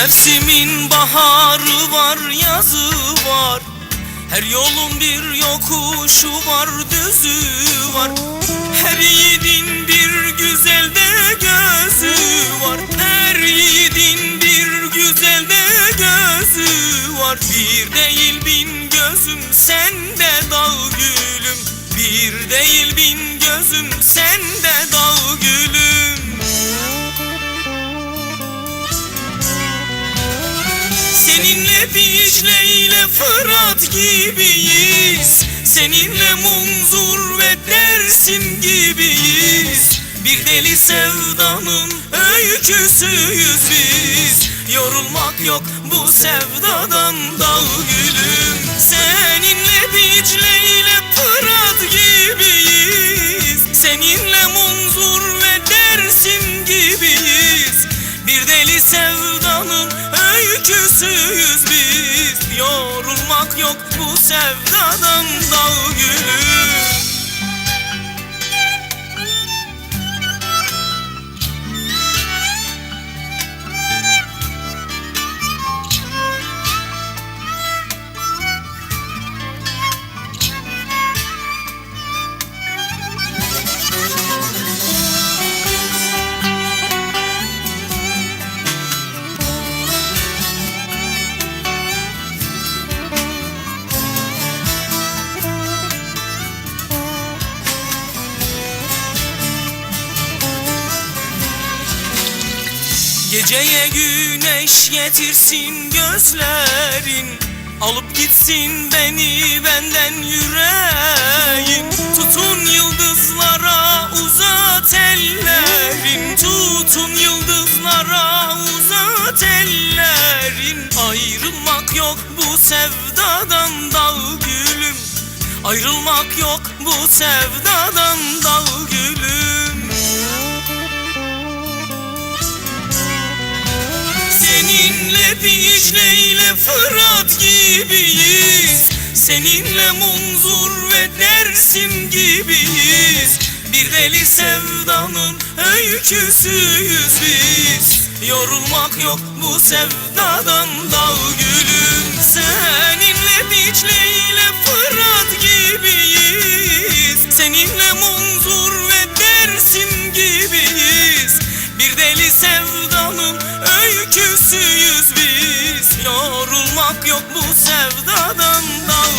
Mevsimin baharı var, yazı var. Her yolun bir yokuşu var, düzü var. Her yiğidin bir güzel de gözü var. Her yiğidin bir güzel de gözü var. Bir değil bin gözüm sende dağ gülüm. Bir değil bin gözüm sende Gibiyiz. Seninle Munzur ve Dersim gibiyiz. Bir deli sevdanın öyküsüyüz biz. Yorulmak yok bu sevdadan dağ gülüm. Seninle Dicle Yorulmak yok bu sevdadan dağ gülüm Geceye güneş getirsin gözlerin. Alıp gitsin beni benden yüreğin. Tutun yıldızlara uzat ellerin. Tutun yıldızlara uzat ellerin. Ayrılmak yok bu sevdadan dağ gülüm. Ayrılmak yok bu sevdadan dağ gülüm Bir deli sevdanın öyküsüyüz biz. Yorulmak yok bu sevdadan dağ gülüm. Seninle Dicle ile Fırat gibiyiz. Seninle Munzur ve Dersim gibiyiz. Bir deli sevdanın öyküsüyüz biz. Yorulmak yok bu sevdadan dağ